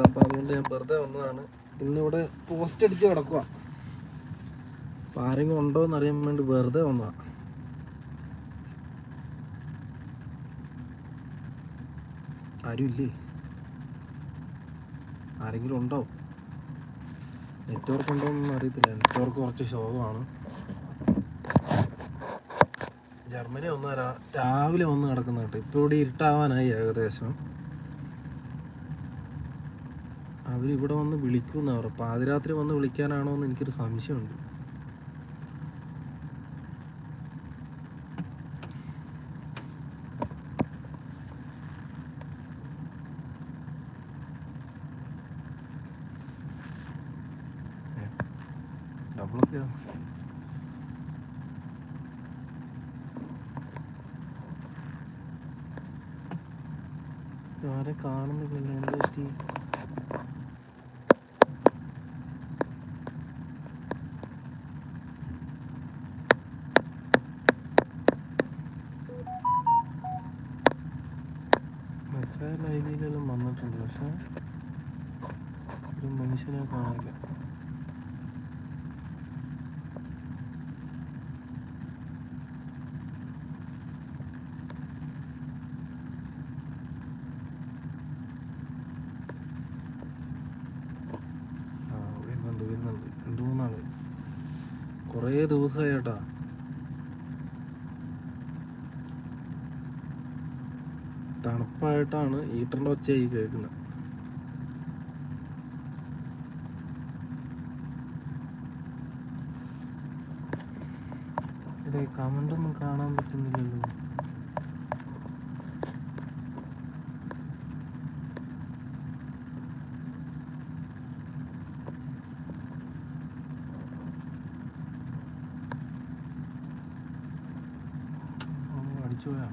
കേട്ടോ. അപ്പോൾ അതുകൊണ്ട് ഞാൻ വെറുതെ വന്നതാണ്. ഇന്നിവിടെ പോസ്റ്റ് അടിച്ച് കിടക്കുക അപ്പോൾ ആരെങ്കിലും ഉണ്ടോ എന്ന് അറിയാൻ വേണ്ടി വെറുതെ വന്നതാണ് ആരുമില്ലേ ആരെങ്കിലും ഉണ്ടോ? നെറ്റ്വർക്ക് ഉണ്ടോ എന്നൊന്നും അറിയത്തില്ല. നെറ്റ്വർക്ക് കുറച്ച് ശോകമാണ്. ജർമ്മനി ഒന്ന് രാവിലെ വന്ന് കിടക്കുന്ന കേട്ടോ ഇപ്പോൾ ഇവിടെ ഇരുട്ടാവാനായി ഏകദേശം. അവരിവിടെ വന്ന് വിളിക്കുന്ന അവർ പാതിരാത്രി വന്ന് വിളിക്കാനാണോ എന്ന് എനിക്കൊരു സംശയമുണ്ട്. ആരെ കാണുന്നില്ലല്ലോ? എന്ത് മെസ്സേജ് ഐഡിയിലെല്ലാം വന്നിട്ടുണ്ട്. പക്ഷെ ഒരു മനുഷ്യനെ കാണില്ല വരുന്നുണ്ട് വരുന്നുണ്ട്. കുറേ തണുപ്പായിട്ടാണ് ഹീറ്ററിന്റെ ഒച്ചയായി കേൾക്കുന്നത്. ഇവിടെ കമന്റൊന്നും കാണാൻ പറ്റുന്നില്ലല്ലോ. അടിച്ചു പോയാ